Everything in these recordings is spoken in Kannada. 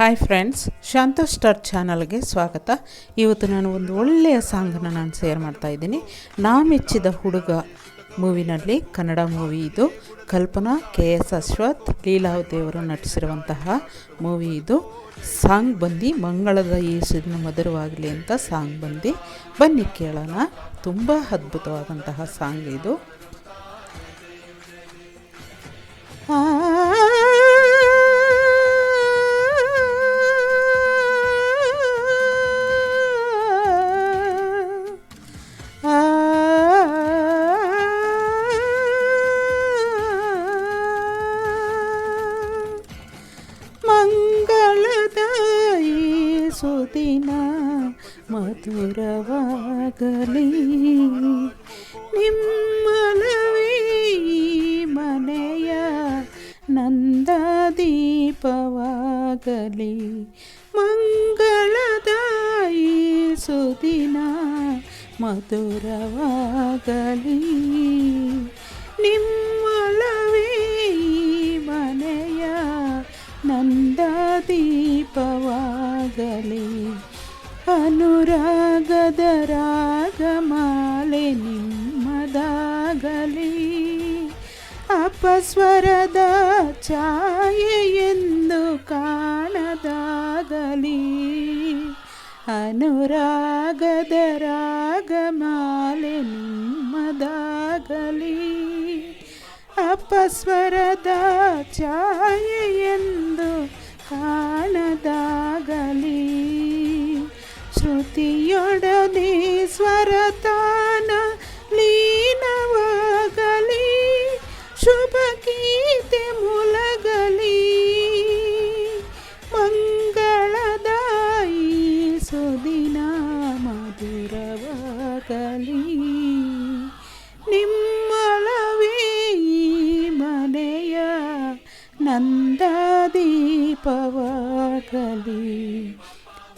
ಹಾಯ್ ಫ್ರೆಂಡ್ಸ್ ಶಾಂತೋಷ್ ಸ್ಟಾರ್ ಚಾನಲ್ಗೆ ಸ್ವಾಗತ. ಇವತ್ತು ನಾನು ಒಂದು ಒಳ್ಳೆಯ ಸಾಂಗನ್ನು ನಾನು ಶೇರ್ ಮಾಡ್ತಾ ಇದ್ದೀನಿ. ನಾ ಮೆಚ್ಚಿದ ಹುಡುಗ ಮೂವಿನಲ್ಲಿ ಕನ್ನಡ ಮೂವಿ ಇದು. ಕಲ್ಪನಾ, ಕೆ ಎಸ್ ಅಶ್ವಥ್ ಅವರು ನಟಿಸಿರುವಂತಹ ಮೂವಿ ಇದು. ಸಾಂಗ್ ಬಂದು ಮಂಗಳದ ಈ ಸಿದ್ನ ಮಧುರವಾಗಲಿ ಅಂತ ಸಾಂಗ್ ಬಂದು. ಬನ್ನಿ ಕೇಳೋಣ. ತುಂಬ ಅದ್ಭುತವಾದಂತಹ ಸಾಂಗ್ ಇದು. ಸುದಿನ ಮಧುರವಾಗಲಿ. ನಿಮ್ಮಲವೇ ಮನೆಯ ನಂದ ದೀಪವಾಗಲಿ. ಮಂಗಳದಾಯಿ ಸುದಿನ ಮಧುರವಾಗಲಿ. ನಿಮ್ಮಲವೇ ಅನುರಾಗದ ರಾಗಮಾಲೆ ನಿಮ್ಮದಾಗಲಿ. ಅಪಸ್ವರದ ಛಾಯೆ ಎಂದು ಕಾಣದಾಗಲಿ. ಅನುರಾಗದ ರಾಗಮಾಲೆ ನಿಮ್ಮದಾಗಲಿ. ಅಪಸ್ವರದ ಛಾಯೆ ಎಂದು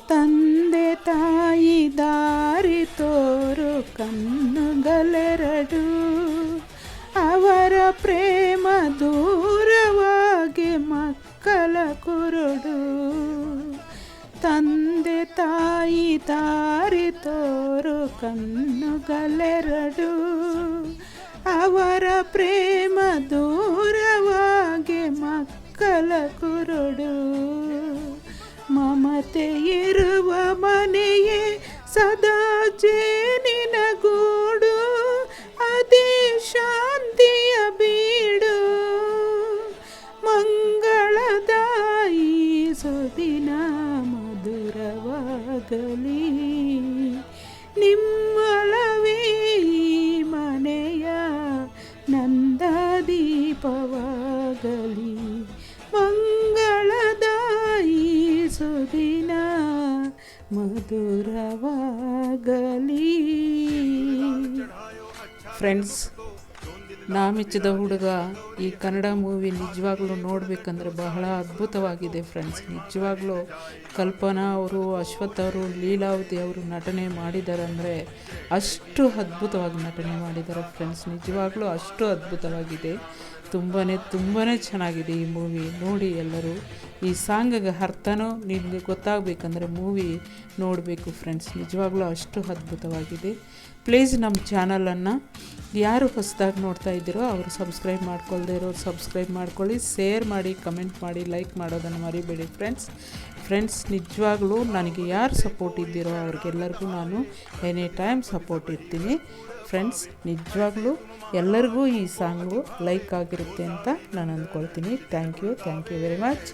ತಂದೆ ತಾಯಿ ದಾರಿ ತೋರು ಕಣ್ಣುಗಳೆರಡು. ಅವರ ಪ್ರೇಮ ದೂರವಾಗಿ ಮಕ್ಕಳ ಕುರುಡು. ತಂದೆ ತಾಯಿ ದಾರಿ ತೋರು ಕಣ್ಣುಗಳೆರಡು. ಅವರ ಪ್ರೇಮ ದೂರವಾಗಿ ಮಕ್ಕಳ ಕುರುಡು. ಮಮತೆ ಇರುವ ಮನೆಯೇ ಸದಾ ಜೇನಿನ ಗೂಡು. ಅದೇ ಶಾಂತಿಯ ಬೀಡು. ಮಂಗಳದಾಯಿ ಸುದಿನ ಮಧುರವಾಗಲಿ. ನಿಮ್ಮಳವೇ ಮನೆಯ ನಂದ ದೀಪವಾಗಲಿ ಮಧುರವಾಗಲಿ. ಫ್ರೆಂಡ್ಸ್ ನಾ ಮೆಚ್ಚಿದ ಹುಡುಗ ಈ ಕನ್ನಡ ಮೂವಿ ನಿಜವಾಗ್ಲೂ ನೋಡಬೇಕಂದ್ರೆ ಬಹಳ ಅದ್ಭುತವಾಗಿದೆ ಫ್ರೆಂಡ್ಸ್ ನಿಜವಾಗ್ಲೂ ಕಲ್ಪನಾ ಅವರು, ಅಶ್ವಥ್ ಅವರು ಲೀಲಾವತಿ ಅವರು ನಟನೆ ಮಾಡಿದ್ದಾರೆ ಅಂದರೆ ಅಷ್ಟು ಅದ್ಭುತವಾಗಿ ನಟನೆ ಮಾಡಿದ್ದಾರೆ ಫ್ರೆಂಡ್ಸ್ ನಿಜವಾಗ್ಲೂ ಅಷ್ಟು ಅದ್ಭುತವಾಗಿದೆ. ತುಂಬಾ ತುಂಬಾ ಚೆನ್ನಾಗಿದೆ ಈ ಮೂವಿ ನೋಡಿ ಎಲ್ಲರೂ. ಈ ಸಾಂಗಿಗೆ ಅರ್ಥನೂ ನಿಮಗೆ ಗೊತ್ತಾಗಬೇಕಂದ್ರೆ ಮೂವಿ ನೋಡಬೇಕು ಫ್ರೆಂಡ್ಸ್ ನಿಜವಾಗ್ಲೂ ಅಷ್ಟು ಅದ್ಭುತವಾಗಿದೆ. ಪ್ಲೀಸ್ ನಮ್ಮ ಚಾನಲನ್ನು ಯಾರು ಹೊಸದಾಗಿ ನೋಡ್ತಾ ಇದ್ದೀರೋ ಅವರು ಸಬ್ಸ್ಕ್ರೈಬ್ ಮಾಡ್ಕೊಳ್ದೇ ಇರೋರು ಸಬ್ಸ್ಕ್ರೈಬ್ ಮಾಡ್ಕೊಳ್ಳಿ. ಶೇರ್ ಮಾಡಿ ಕಮೆಂಟ್ ಮಾಡಿ ಲೈಕ್ ಮಾಡೋದನ್ನು ಮರಿಬೇಡಿ ಫ್ರೆಂಡ್ಸ್ ಫ್ರೆಂಡ್ಸ್ ನಿಜವಾಗ್ಲೂ ನನಗೆ ಯಾರು ಸಪೋರ್ಟ್ ಇದ್ದೀರೋ ಅವ್ರಿಗೆಲ್ಲರಿಗೂ ನಾನು ಎನಿ ಟೈಮ್ ಸಪೋರ್ಟ್ ಇರ್ತೀನಿ. ಫ್ರೆಂಡ್ಸ್ ನಿಜವಾಗ್ಲೂ ಎಲ್ಲರಿಗೂ ಈ ಸಾಂಗು ಲೈಕ್ ಆಗಿರುತ್ತೆ ಅಂತ ನಾನು ಅಂದ್ಕೊಳ್ತೀನಿ. Thank you thank you very much